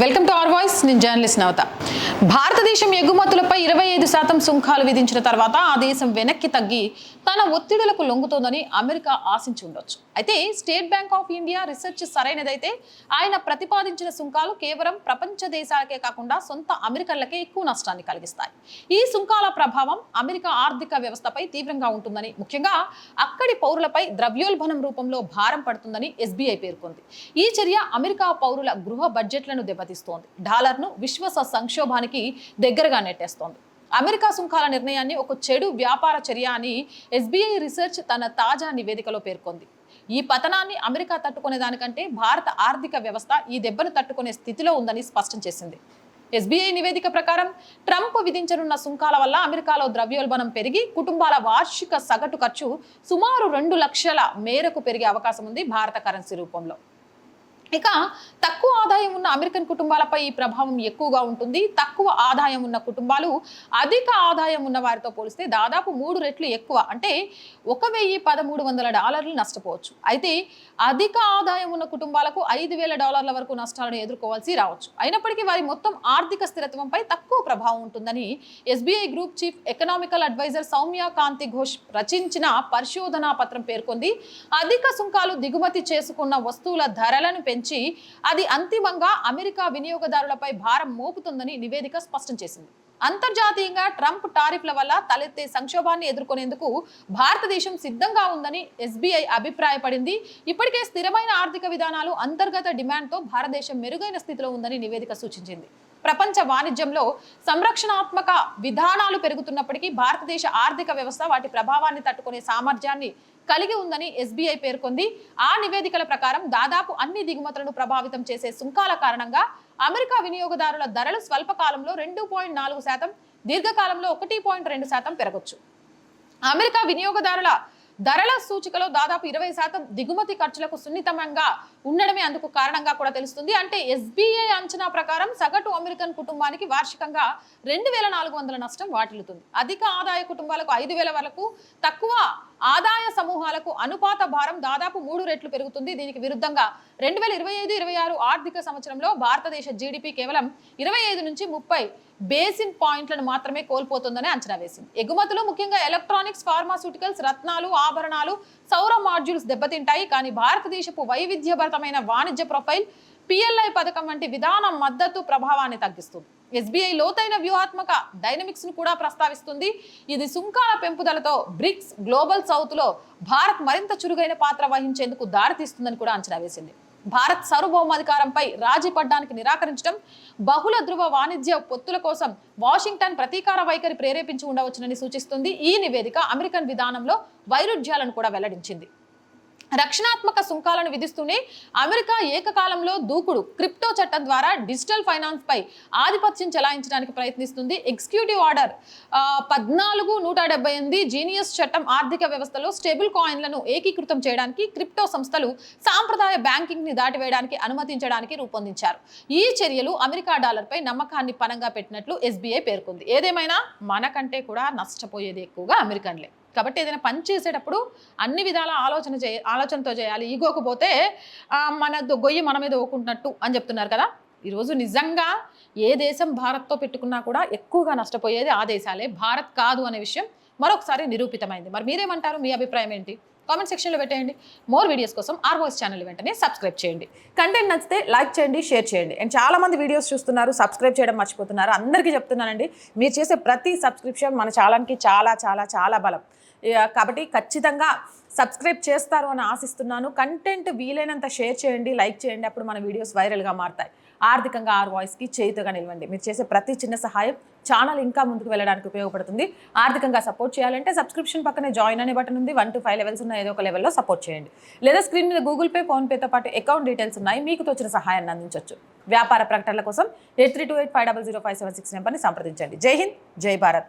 Welcome to R voice నేను journalist Navata. భారతదేశం ఎగుమతులపై ఇరవై ఐదు శాతం సుంకాలు విధించిన తర్వాత ఆ దేశం వెనక్కి తగ్గి తన ఒత్తిడులకు లొంగుతోందని అమెరికా ఆశించి ఉండొచ్చు. అయితే State Bank of India research సరైనదైతే ఆయన ప్రతిపాదించిన సుంకాలు కేవలం ప్రపంచ దేశాలకే కాకుండా సొంత అమెరికన్లకే ఎక్కువ నష్టాన్ని కలిగిస్తాయి. ఈ సుంకాల ప్రభావం అమెరికా ఆర్థిక వ్యవస్థపై తీవ్రంగా ఉంటుందని ముఖ్యంగా అక్కడి పౌరులపై ద్రవ్యోల్బణం రూపంలో భారం పడుతుందని ఎస్బీఐ పేర్కొంది. ఈ చర్య అమెరికా పౌరుల గృహ బడ్జెట్లను దెబ్బతీస్తోంది డాలర్ను విశ్వాస సంక్షోభానికి దగ్గరగా నెట్టేస్తోంది. అమెరికా సుంకాల నిర్ణయాన్ని ఒక చెడు వ్యాపార చర్య అని ఎస్బీఐ రీసెర్చ్ తన తాజా నివేదికలో పేర్కొంది. ఈ పతనాన్ని అమెరికా తట్టుకునే దానికంటే భారత ఆర్థిక వ్యవస్థ ఈ దెబ్బను తట్టుకునే స్థితిలో ఉందని స్పష్టం చేసింది. ఎస్బీఐ నివేదిక ప్రకారం ట్రంప్ విధించనున్న సుంకాల వల్ల అమెరికాలో ద్రవ్యోల్బణం పెరిగి కుటుంబాల వార్షిక సగటు ఖర్చు సుమారు రెండు లక్షల మేరకు పెరిగే అవకాశం ఉంది భారత కరెన్సీ రూపంలో. ఇక తక్కువ ఆదాయం ఉన్న అమెరికన్ కుటుంబాలపై ఈ ప్రభావం ఎక్కువగా ఉంటుంది. తక్కువ ఆదాయం ఉన్న కుటుంబాలు అధిక ఆదాయం ఉన్న వారితో పోలిస్తే దాదాపు మూడు రెట్లు ఎక్కువ. అంటే ఒక వెయ్యి పదమూడు వందల డాలర్లు నష్టపోవచ్చు. అయితే అధిక ఆదాయం ఉన్న కుటుంబాలకు ఐదు వేల డాలర్ల వరకు నష్టాలను ఎదుర్కోవాల్సి రావచ్చు. అయినప్పటికీ వారి మొత్తం ఆర్థిక స్థిరత్వంపై తక్కువ ప్రభావం ఉంటుందని SBI group chief economical adviser Soumya Kanti Ghosh రచించిన పరిశోధనా పత్రం పేర్కొంది. అధిక సుంకాలు దిగుమతి చేసుకున్న వస్తువుల ధరలను పెంచి అది అంతిమంగా అమెరికా వినియోగదారులపై భారం మోపుతుందని నివేదిక స్పష్టం చేసింది. అంతర్జాతీయంగా ట్రంప్ టారిఫ్ల వల్ల తలెత్తే సంక్షోభాన్ని ఎదుర్కొనేందుకు భారతదేశం సిద్ధంగా ఉందని ఎస్బీఐ అభిప్రాయపడింది. ఇప్పటికే స్థిరమైన ఆర్థిక విధానాలు అంతర్గత డిమాండ్తో భారతదేశం మెరుగైన స్థితిలో ఉందని నివేదిక సూచించింది. ప్రపంచ వాణిజ్యంలో సంరక్షణాత్మక విధానాలు పెరుగుతున్నప్పటికీ భారతదేశ ఆర్థిక వ్యవస్థ వాటి ప్రభావాన్ని తట్టుకునే సామర్థ్యాన్ని కలిగి ఉందని ఎస్బీఐ పేర్కొంది. ఆ నివేదికల ప్రకారం దాదాపు అన్ని దిగుమతులను ప్రభావితం చేసే సుంకాల కారణంగా అమెరికా వినియోగదారుల ధరలు స్వల్పకాలంలో రెండు పాయింట్ నాలుగు శాతం దీర్ఘకాలంలో ఒకటి పాయింట్ రెండు శాతం పెరగొచ్చు. అమెరికా వినియోగదారుల ధరల సూచికలో దాదాపు ఇరవై శాతం దిగుమతి ఖర్చులకు సున్నితంగా ఉండడమే అందుకు కారణంగా కూడా తెలుస్తుంది. అంటే ఎస్బీఐ అంచనా ప్రకారం సగటు అమెరికన్ కుటుంబానికి వార్షికంగా రెండు వేల నాలుగు వందల నష్టం వాటిల్లుతుంది. అధిక ఆదాయ కుటుంబాలకు ఐదు వేల వరకు తక్కువ ఆదాయ సమూహాలకు అనుపాత భారం దాదాపు మూడు రెట్లు పెరుగుతుంది. దీనికి విరుద్ధంగా రెండు వేల ఇరవై ఐదు ఇరవై ఆరు ఆర్థిక సంవత్సరంలో భారతదేశ జీడిపి కేవలం ఇరవై ఐదు నుంచి ముప్పై బేసిన్ పాయింట్లను మాత్రమే కోల్పోతుందని అంచనా వేసింది. ఎగుమతులు ముఖ్యంగా ఎలక్ట్రానిక్స్ ఫార్మాస్యూటికల్స్ రత్నాలు ఆభరణాలు సౌర మాడ్యూల్స్ దెబ్బతింటాయి. కానీ భారతదేశపు వైవిధ్యభరితమైన వాణిజ్య ప్రొఫైల్ పిఎల్ఐ పథకం వంటి విధానం మద్దతు ప్రభావాన్ని తగ్గిస్తుంది. ఎస్బీఐ లోతైన వ్యూహాత్మక డైనమిక్స్ను కూడా ప్రస్తావిస్తుంది. ఇది సుంకాల పెంపుదలతో బ్రిక్స్ గ్లోబల్ సౌత్లో భారత్ మరింత చురుగైన పాత్ర వహించేందుకు దారితీస్తుందని కూడా అంచనా వేసింది. భారత్ సార్వభౌమాధికారంపై రాజీ పడ్డానికి నిరాకరించడం బహుళ ధృవ వాణిజ్య పొత్తుల కోసం వాషింగ్టన్ ప్రతీకార వైఖరి ప్రేరేపించి ఉండవచ్చునని సూచిస్తుంది ఈ నివేదిక అమెరికన్ విధానంలో వైరుధ్యాలను కూడా వెల్లడించింది. రక్షణాత్మక సుంకాలను విధిస్తూనే అమెరికా ఏకకాలంలో దూకుడు క్రిప్టో చట్టం ద్వారా డిజిటల్ ఫైనాన్స్ పై ఆధిపత్యం చెలాయించడానికి ప్రయత్నిస్తుంది. ఎగ్జిక్యూటివ్ ఆర్డర్ పద్నాలుగు నూట డెబ్బై ఎనిమిది జీనియస్ చట్టం ఆర్థిక వ్యవస్థలో స్టేబుల్ కాయిన్లను ఏకీకృతం చేయడానికి క్రిప్టో సంస్థలు సాంప్రదాయ బ్యాంకింగ్ని దాటివేయడానికి అనుమతించడానికి రూపొందించారు. ఈ చర్యలు అమెరికా డాలర్ పై నమ్మకాన్ని పనంగా పెట్టినట్లు ఎస్బీఐ పేర్కొంది. ఏదేమైనా మనకంటే కూడా నష్టపోయేది ఎక్కువగా అమెరికన్లే. కాబట్టి ఏదైనా పని చేసేటప్పుడు అన్ని విధాల ఆలోచన చేయ ఆలోచనతో చేయాలి. ఈగోకు పోతే మన గొయ్యి మన మీద ఓకుంటున్నట్టు అని చెప్తున్నారు కదా. ఈరోజు నిజంగా ఏ దేశం భారత్తో పెట్టుకున్నా కూడా ఎక్కువగా నష్టపోయేది ఆ దేశాలే. భారత్ కాదు అనే విషయం మరొకసారి నిరూపితమైంది. మరి మీరేమంటారు? మీ అభిప్రాయం ఏంటి? కామెంట్ సెక్షన్లో పెట్టేయండి. మోర్ వీడియోస్ కోసం ఆర్వోస్ ఛానల్ వెంటనే సబ్స్క్రైబ్ చేయండి. కంటెంట్ నచ్చితే లైక్ చేయండి షేర్ చేయండి. అండ్ చాలా మంది వీడియోస్ చూస్తున్నారు సబ్స్క్రైబ్ చేయడం మర్చిపోతున్నారు. అందరికీ చెప్తున్నానండి. మీరు చేసే ప్రతి సబ్స్క్రిప్షన్ మన ఛానల్కి చాలా చాలా చాలా బలం. కాబట్టి ఖచ్చితంగా సబ్స్క్రైబ్ చేస్తారు అని ఆశిస్తున్నాను. కంటెంట్ వీలైనంత షేర్ చేయండి లైక్ చేయండి. అప్పుడు మన వీడియోస్ వైరల్గా మారుతాయి. ఆర్థికంగా ఆర్ వాయిస్కి చేతుగా నిలవండి. మీరు చేసే ప్రతి చిన్న సహాయం ఛానల్ ఇంకా ముందుకు వెళ్ళడానికి ఉపయోగపడుతుంది. ఆర్థికంగా సపోర్ట్ చేయాలంటే సబ్స్క్రిప్షన్ పక్కనే జాయిన్ అనే బటన్ ఉంది. వన్ టు ఫైవ్ లెవెల్స్ ఉన్న ఏదో ఒక లెవెల్లో సపోర్ట్ చేయండి. లేదా స్క్రీన్ మీద గూగుల్ పే ఫోన్పేతో పాటు అకౌంట్ డీటెయిల్స్ ఉన్నాయి. మీకు తోచిన సహాయాన్ని అందించవచ్చు వ్యాపార ప్రకటనల కోసం eight three two eight five double zero five seven six నెంబర్ని సంప్రదించండి. జై హింద్ జై భారత్.